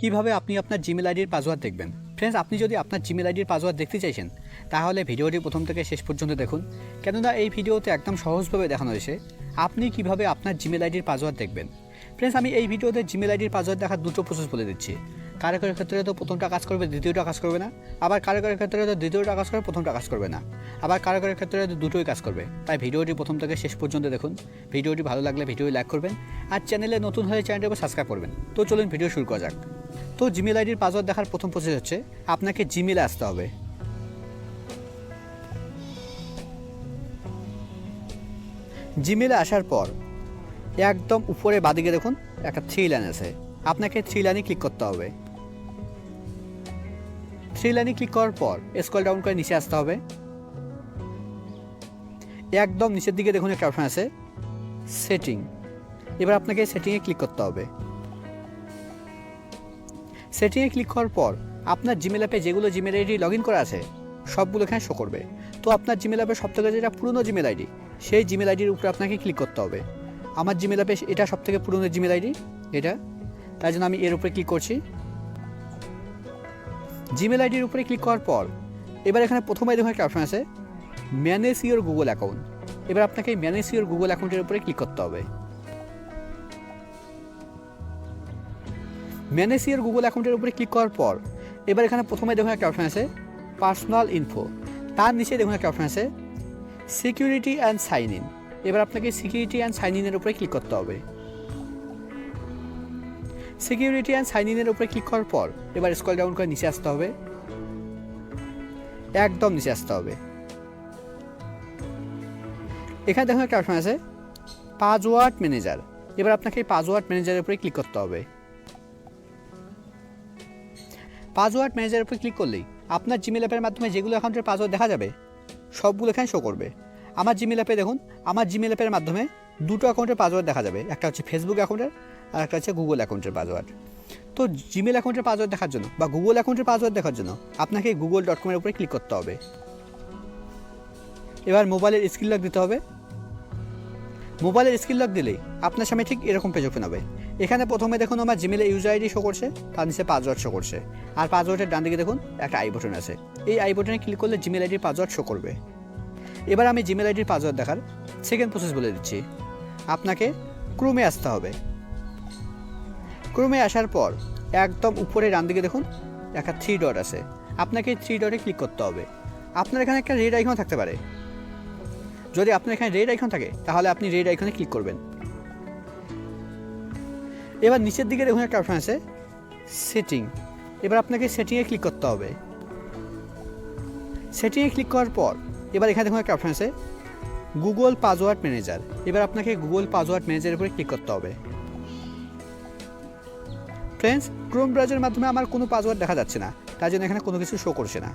কীভাবে আপনি আপনার জিমেল আইডির পাসওয়ার্ড দেখবেন? ফ্রেন্ডস আপনি যদি আপনার জিমেল আইডির পাসওয়ার্ড দেখতে চাইছেন, তাহলে ভিডিওটি প্রথম থেকে শেষ পর্যন্ত দেখুন। কেননা এই ভিডিওতে একদম সহজভাবে দেখানো হয়েছে আপনি কীভাবে আপনার জিমেল আইডির পাসওয়ার্ড দেখবেন। ফ্রেন্ডস আমি এই ভিডিওতে জিমেল আইডির পাসওয়ার্ড দেখার দুটো প্রসেস বলে দিচ্ছি। কারও কারও ক্ষেত্রে তো প্রথমটা কাজ করবে, দ্বিতীয়টা কাজ করবে না। আবার কারও কারও ক্ষেত্রে তো দ্বিতীয়টা কাজ করবে, প্রথমটা কাজ করবে না। আবার কারও কারও ক্ষেত্রে তো দুটোই কাজ করবে। তাই ভিডিওটি প্রথম থেকে শেষ পর্যন্ত দেখুন। ভিডিওটি ভালো লাগলে ভিডিওটি লাইক করবেন। আর চ্যানেলে নতুন হলে চ্যানেলটি সাবস্ক্রাইব করবেন। তো চলুন ভিডিও শুরু করা যাক। তো জিমেল আইডির পাসওয়ার্ড দেখার প্রথম প্রসেস হচ্ছে, আপনাকে জিমেলে আসতে হবে। জিমেলে আসার পর, একদম উপরে বাদিকে দেখুন, একটা থ্রি লাইন আছে। আপনাকে থ্রি লাইনে ক্লিক করতে হবে। থ্রি লাইনে ক্লিক করার পর স্ক্রল ডাউন করে নিচে আসতে হবে। একদম নিচের দিকে দেখুন একটা অপশন আছে সেটিং এবার আপনাকে সেটিংয়ে ক্লিক করতে হবে। সেটিংয়ে ক্লিক করার পর আপনার জিমেল অ্যাপে যেগুলো জিমেল আইডি লগ ইন করা আছে, সবগুলো এখানে শো করবে। তো আপনার জিমেল অ্যাপে সব থেকে যেটা পুরনো জিমেল আইডি সেই জিমেল আইডির উপরে আপনাকে ক্লিক করতে হবে। আমার জিমেল অ্যাপে এটা সব থেকে পুরনো জিমেল আইডি এটা। তাই জন্য আমি এর উপরে ক্লিক করছি। জিমেল আইডির উপরে ক্লিক করার পর, এবার এখানে প্রথমে দেখুন একটা অপশন আছে ম্যানেজ ইউর গুগল অ্যাকাউন্ট এবার আপনাকে ম্যানেজ ইউর গুগল অ্যাকাউন্টের উপরে ক্লিক করতে হবে। ম্যানেজ ইউর গুগল অ্যাকাউন্টের উপরে ক্লিক করার পর, এবার এখানে প্রথমে দেখুন একটা অপশন আছে পার্সোনাল ইনফো তার নিচে দেখুন একটা অপশন আছে সিকিউরিটি অ্যান্ড সাইন ইন এবার আপনাকে সিকিউরিটি অ্যান্ড সাইন ইনের উপরে ক্লিক করতে হবে। সিকিউরিটি অ্যান্ড সাইন ইনের উপরে ক্লিক করার পর, এবার স্কল ডাউন করে নিচে আসতে হবে। একদম নিচে আসতে হবে। এখানে দেখুন একটা অপশন আছে পাসওয়ার্ড ম্যানেজার এবার আপনাকে পাসওয়ার্ড ম্যানেজারের উপরে ক্লিক করতে হবে। পাসওয়ার্ড ম্যানেজারের উপরে ক্লিক করলেই আপনার জিমেল অ্যাপের মাধ্যমে যেগুলো অ্যাকাউন্টের পাসওয়ার্ড দেখা যাবে, সবগুলো এখানে শো করবে। আমার জিমেল অ্যাপে দেখুন, আমার জিমেল অ্যাপের মাধ্যমে দুটো অ্যাকাউন্টের পাসওয়ার্ড দেখা যাবে, একটা হচ্ছে ফেসবুক অ্যাকাউন্টের আর একটা হচ্ছে গুগল অ্যাকাউন্টের পাসওয়ার্ড। তো জিমেল অ্যাকাউন্টের পাসওয়ার্ড দেখার জন্য বা গুগল অ্যাকাউন্টের পাসওয়ার্ড দেখার জন্য আপনাকে গুগল ডট কমের উপরে ক্লিক করতে হবে। এবার মোবাইলের স্ক্রিন লক দিতে হবে। মোবাইলের স্ক্রিন লক দিলেই আপনার সামনে ঠিক এরকম পেজ ওপেন হবে। এখানে প্রথমে দেখুন আমার জিমেলে ইউজার আইডি শো করছে, তার নিচে পাসওয়ার্ড শো করছে। আর পাসওয়ার্ডের ডান দিকে দেখুন একটা আই বটন আছে। এই আই বটনে ক্লিক করলে জিমেল আইডির পাসওয়ার্ড শো করবে। এবার আমি জিমেল আইডির পাসওয়ার্ড দেখার সেকেন্ড প্রসেস বলে দিচ্ছি। আপনাকে ক্রোমে আসতে হবে। ক্রোমে আসার পর একদম উপরে ডান দিকে দেখুন একটা থ্রি ডট আছে। আপনাকে থ্রি ডটে ক্লিক করতে হবে। আপনার এখানে একটা রেড আইকন থাকতে পারে। যদি আপনার এখানে রেড আইকন থাকে, তাহলে আপনি রেড আইকনে ক্লিক করবেন। এবার নিচের দিকে দেখুন একটা অপশন আছে সেটিং এবার আপনাকে সেটিংয়ে ক্লিক করতে হবে। সেটিংয়ে ক্লিক করার পর, এবার এখানে দেখুন একটা অপশন আছে গুগল পাসওয়ার্ড ম্যানেজার এবার আপনাকে গুগল পাসওয়ার্ড ম্যানেজারের উপরে ক্লিক করতে হবে। ফ্রেন্ডস ক্রোম ব্রাউজারের মাধ্যমে আমার কোনো পাসওয়ার্ড দেখা যাচ্ছে না, তার জন্য এখানে কোনো কিছু শো করছে না।